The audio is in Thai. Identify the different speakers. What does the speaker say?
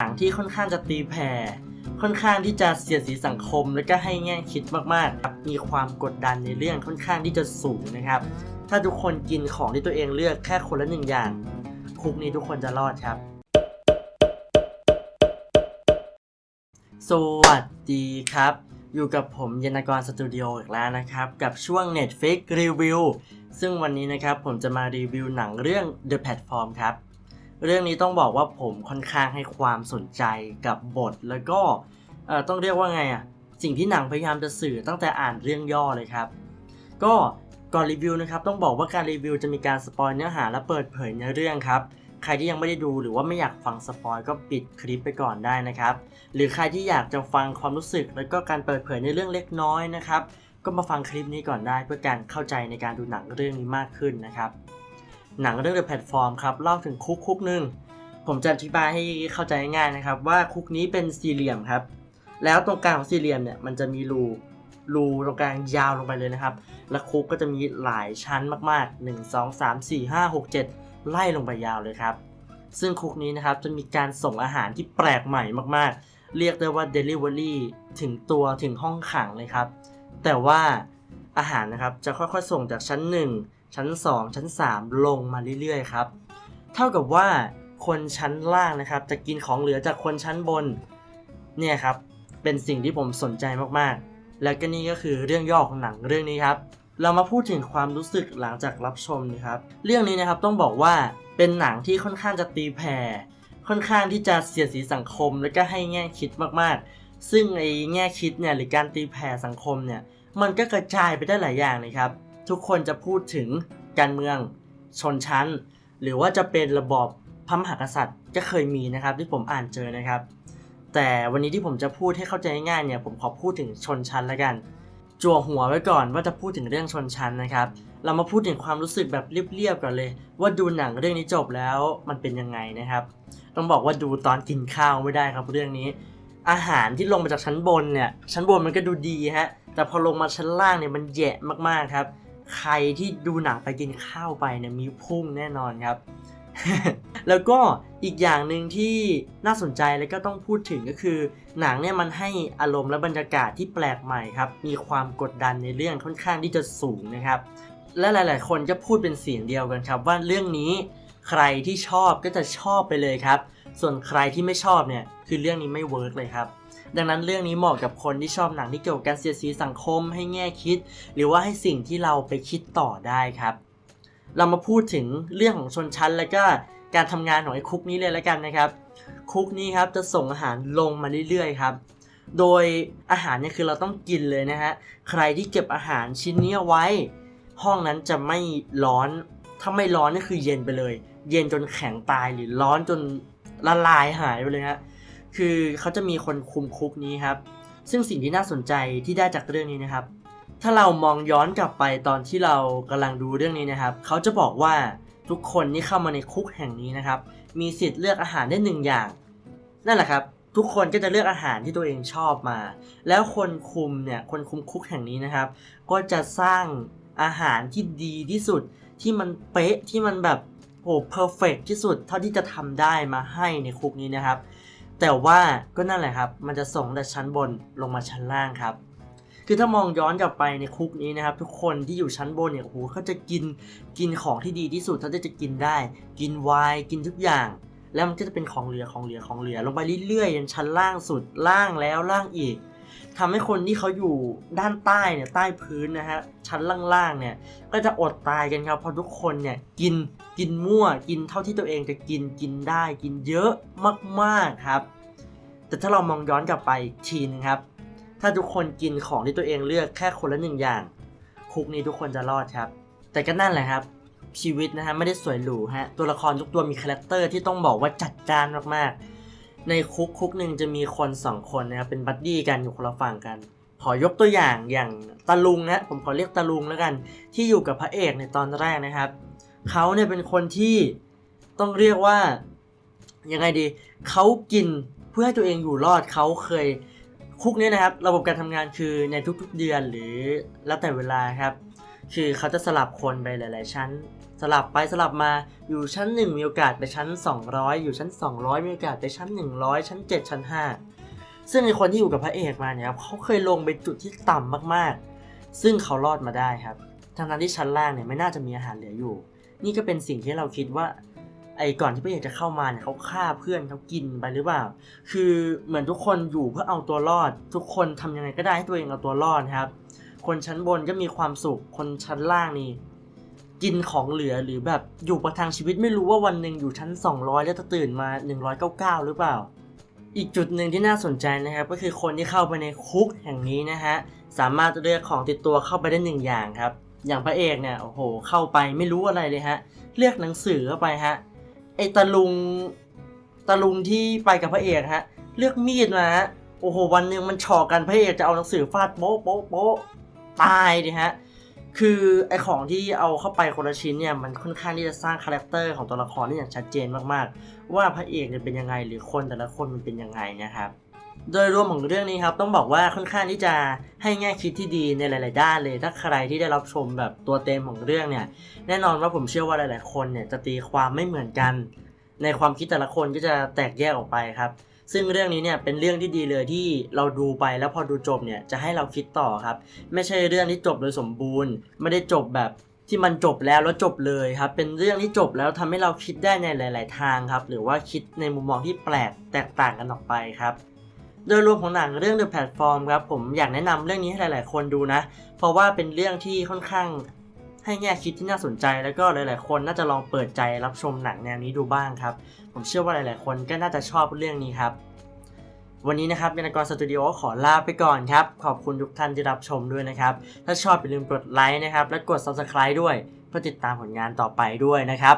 Speaker 1: หนังที่ค่อนข้างจะตีแผ่ ค่อนข้างที่จะเสียดสีสังคม แล้วก็ให้แง่คิดมากๆครับมีความกดดันในเรื่องค่อนข้างที่จะสูงนะครับ ถ้าทุกคนกินของที่ตัวเองเลือกแค่คนละหนึ่งอย่าง คุกนี้ทุกคนจะรอดครับ สวัสดีครับ อยู่กับผมยนกรสตูดิโออีกแล้วนะครับ กับช่วง Netflix Review ซึ่งวันนี้นะครับผมจะมารีวิวหนังเรื่อง The Platform ครับ เรื่องนี้ต้องบอกว่าผมค่อนข้างให้ความสนใจกับบท แล้วก็ต้องเรียกว่าไงอะสิ่งที่หนังพยายามจะสื่อตั้งแต่อ่านเรื่องย่อเลยครับ ก็ก่อนรีวิวนะครับต้องบอกว่าการรีวิวจะมีการสปอยเนื้อหาและเปิดเผยเนื้อเรื่องครับใครที่ยังไม่ได้ดูหรือว่าไม่อยากฟังสปอยก็ปิดคลิปไปก่อนได้นะครับ หรือใครที่อยากจะฟังความรู้สึก แล้วก็การเปิดเผยในเรื่องเล็กน้อยนะครับ ก็มาฟังคลิปนี้ก่อนได้เพื่อการเข้าใจในการดูหนังเรื่องนี้มากขึ้นนะครับ หนังเรื่อง The Platform ครับเล่าถึงคุกคุกหนึ่งผมจะอธิบายให้เข้าใจง่ายๆนะครับ ว่าคุกนี้เป็นสี่เหลี่ยมครับ แล้วตรงกลางของสี่เหลี่ยมเนี่ยมันจะมีรูรูตรงกลางยาวลงไปเลยนะครับ และคุกก็จะมีหลายชั้นมากๆ 1 2 3 4 5 6 7 ไล่ลงไปยาวเลยครับ ซึ่งคุกนี้นะครับจะมีการส่งอาหารที่แปลกใหม่มากๆ เรียกได้ว่า Delivery ถึงตัวถึงห้องขังเลยครับ แต่ว่าอาหารนะครับจะค่อยๆส่งจากชั้น 1 ชั้น 2 ชั้น 3 ลงมาเรื่อยๆครับ เท่ากับว่าคนชั้นล่างนะครับ จะกินของเหลือจากคนชั้นบนเนี่ยครับเป็นสิ่งที่ผมสนใจมากๆ และก็นี่ก็คือเรื่องย่อของหนังเรื่องนี้ครับ เรามาพูดถึงความรู้สึกหลังจากรับชมนะครับ เรื่องนี้นะครับต้องบอกว่าเป็นหนังที่ค่อนข้างจะตีแผ่ ค่อนข้างที่จะเสียดสีสังคม และก็ให้แง่คิดมากๆ ซึ่งไอ้แง่คิดเนี่ยหรือการตีแผ่สังคมเนี่ยมันก็กระจายไปได้หลายอย่างเลยครับ ทุกคนจะพูดถึงการเมืองชนชั้น หรือว่าจะเป็นระบอบพระมหากษัตริย์ก็เคยมีนะครับที่ผมอ่านเจอนะครับ แต่วันนี้ที่ผมจะพูดให้เข้าใจง่ายๆเนี่ยผมขอพูดถึงชนชั้นละกัน จั่วหัวไว้ก่อนว่าจะพูดถึงเรื่องชนชั้นนะครับ เรามาพูดถึงความรู้สึกแบบเรียบๆก่อนเลย ว่าดูหนังเรื่องนี้จบแล้วมันเป็นยังไงนะครับ ต้องบอกว่าดูตอนกินข้าวไม่ได้ครับเรื่องนี้ อาหารที่ลงมาจากชั้นบนเนี่ยชั้นบนมันก็ดูดีฮะแต่พอลงมาชั้นล่างเนี่ยมันแย่มากๆครับ ใครที่ดูหนังไปกินข้าวไปเนี่ยมีพุ่งแน่นอนครับ แล้วก็อีกอย่างหนึ่งที่น่าสนใจแล้วก็ต้องพูดถึงก็คือ หนังเนี่ยมันให้อารมณ์และบรรยากาศที่แปลกใหม่ครับ มีความกดดันในเรื่องค่อนข้างที่จะสูงนะครับ และหลาย ๆ คนก็พูดเป็นเสียงเดียวกันครับว่าเรื่องนี้ใครที่ชอบก็จะชอบไปเลยครับ ส่วนใครที่ไม่ชอบเนี่ยคือเรื่องนี้ไม่เวิร์กเลยครับ ดังนั้นเรื่องนี้เหมาะกับคนที่ชอบหนังที่เกี่ยวกับการเสียดสีสังคมให้แง่คิด หรือว่าให้สิ่งที่เราไปคิดต่อได้ครับ เรามาพูดถึงเรื่องของชนชั้นแล้วก็การทำงานของไอ้คุกนี้เลยแล้วกันนะครับ คุกนี้ครับจะส่งอาหารลงมาเรื่อยๆครับโดยอาหารเนี่ยคือเราต้องกินเลยนะฮะ ใครที่เก็บอาหารชิ้นนี้ไว้ ห้องนั้นจะไม่ร้อน ถ้าไม่ร้อนนี่คือเย็นไปเลย เย็นจนแข็งตายหรือร้อนจนละลายหายไปเลยฮะ คือเขาจะมีคนคุมคุกนี้ครับ ซึ่งสิ่งที่น่าสนใจที่ได้จากเรื่องนี้นะครับ ถ้าเรามองย้อนกลับไปตอนที่เรากำลังดูเรื่องนี้นะครับ เขาจะบอกว่าทุกคนที่เข้ามาในคุกแห่งนี้นะครับ มีสิทธิ์เลือกอาหารได้หนึ่งอย่าง นั่นแหละครับ ทุกคนก็จะเลือกอาหารที่ตัวเองชอบมา แล้วคนคุมเนี่ยคนคุมคุกแห่งนี้นะครับ ก็จะสร้างอาหารที่ดีที่สุดที่มันเป๊ะที่มันแบบโอ้เพอร์เฟกที่สุดเท่าที่จะทำได้มาให้ในคุกนี้นะครับ แต่ว่าก็นั่นแหละครับ มันจะส่งแต่ชั้นบนลงมาชั้นล่างครับ คือถ้ามองย้อนกลับไปในคุกนี้นะครับ ทุกคนที่อยู่ชั้นบนเนี่ยโอ้โหเขาจะกินกินของที่ดีที่สุดเท่าที่จะกินได้ กินไวน์กินทุกอย่าง แล้วมันก็จะเป็นของเหลือของเหลือของเหลือลงไปเรื่อยๆจนชั้นล่างสุดล่างแล้วล่างอีก ทำให้คนที่เขาอยู่ด้านใต้เนี่ยใต้พื้นนะฮะชั้นล่างๆเนี่ยก็จะอดตายกันครับเพราะทุกคนเนี่ยกินกินมั่วกินเท่าที่ตัวเองจะกินกินได้กินเยอะมากๆครับ แต่ถ้าเรามองย้อนกลับไปทีนึงครับ ถ้าทุกคนกินของที่ตัวเองเลือกแค่คนละหนึ่งอย่าง คุกนี้ทุกคนจะรอดครับ แต่ก็นั่นแหละครับ ชีวิตนะฮะไม่ได้สวยหรูฮะตัวละครทุกตัวมีคาแรคเตอร์ที่ต้องบอกว่าจัดจ้านมากๆ ในคุกคุกหนึ่งจะมีคนสองคนนะครับเป็นบัดดี้กันอยู่คนละฝั่งกัน ขอยกตัวอย่างอย่างตาลุงนะผมขอเรียกตาลุงแล้วกัน ที่อยู่กับพระเอกในตอนแรกนะครับเขาเนี่ยเป็นคนที่ต้องเรียกว่ายังไงดีเขากินเพื่อให้ตัวเองอยู่รอดเขาเคยคุกนี่ยนะครับ ระบบการทำงานคือในทุกๆเดือนหรือแล้วแต่เวลาครับ คือเขาจะสลับคนไปหลาย ๆ ชั้น สลับไปสลับมาอยู่ชั้น 1 มีโอกาสไปชั้น 200 อยู่ชั้น 200 มีโอกาสไปชั้น 100 ชั้น 7 ชั้น 5 ซึ่งในคนที่อยู่กับพระเอกมาเนี่ยครับเขาเคยลงไปจุดที่ต่ำมากๆ ซึ่งเขารอดมาได้ครับทั้งนั้นที่ชั้นล่างเนี่ยไม่น่าจะมีอาหารเหลืออยู่ นี่ก็เป็นสิ่งที่เราคิดว่าไอ้ก่อนที่พระเอกจะเข้ามาเนี่ยเขาฆ่าเพื่อนเขากินไปหรือเปล่า คือเหมือนทุกคนอยู่เพื่อเอาตัวรอด ทุกคนทำยังไงก็ได้ให้ตัวเองเอาตัวรอดครับ คนชั้นบนก็มีความสุข คนชั้นล่างนี่ กินของเหลือหรือแบบอยู่ประทังชีวิตไม่รู้ว่าวันหนึ่งอยู่ชั้น 200 แล้วจะตื่นมา 199 หรือเปล่า อีกจุดหนึ่งที่น่าสนใจนะครับ ก็คือคนที่เข้าไปในคุกแห่งนี้นะฮะสามารถเลือกของติดตัวเข้าไปได้หนึ่งอย่างครับ อย่างพระเอกเนี่ยโอ้โห เข้าไปไม่รู้อะไรเลยฮะเลือกหนังสือเข้าไปฮะไอตะลุงตะลุงที่ไปกับพระเอกฮะเลือกมีดมาฮะโอ้โหวันหนึ่งมันฉอกกันพระเอกจะเอาหนังสือฟาดโป๊ะโป๊ะโป๊ะตายดิฮะ คือไอของที่เอาเข้าไปคนละชิ้นเนี่ยมันค่อนข้างที่จะสร้างคาแรคเตอร์ของตัวละครได้อย่างชัดเจนมากๆ ว่าพระเอกเนี่ยเป็นยังไงหรือคนแต่ละคนมันเป็นยังไงนะครับ โดยรวมของเรื่องนี้ครับต้องบอกว่าค่อนข้างที่จะให้แง่คิดที่ดีในหลาย ๆ ด้านเลย ถ้าใครที่ได้รับชมแบบตัวเต็มของเรื่องเนี่ยแน่นอนว่าผมเชื่อว่าหลาย ๆ คนเนี่ยจะตีความไม่เหมือนกัน ในความคิดแต่ละคนก็จะแตกแยกออกไปครับ ซึ่งเรื่องนี้เนี่ยเป็นเรื่องที่ดีเลยที่เราดูไปแล้วพอดูจบเนี่ยจะให้เราคิดต่อครับ ไม่ใช่เรื่องที่จบโดยสมบูรณ์ ไม่ได้จบแบบที่มันจบแล้วแล้วจบเลยครับ เป็นเรื่องที่จบแล้วทำให้เราคิดได้ในหลาย ๆ ทางครับ หรือว่าคิดในมุมมองที่แปลกแตกต่างกันออกไปครับโดยรวมของหนังเรื่อง The Platform ครับผมอยากแนะนำเรื่องนี้ให้หลาย ๆ คนดูนะ เพราะว่าเป็นเรื่องที่ค่อนข้าง ให้แง่คิดที่น่าสนใจ แล้วก็หลาย ๆ คนน่าจะลองเปิดใจรับชมหนังแนวนี้ดูบ้างครับ ผมเชื่อว่าหลาย ๆ คนก็น่าจะชอบเรื่องนี้ครับ วันนี้นะครับยานกรสตูดิโอขอลาไปก่อนครับ ขอบคุณทุกท่านที่รับชมด้วยนะครับ ถ้าชอบอย่าลืมกดไลค์นะครับ และกด subscribe ด้วย เพื่อติดตามผลงานต่อไปด้วยนะครับ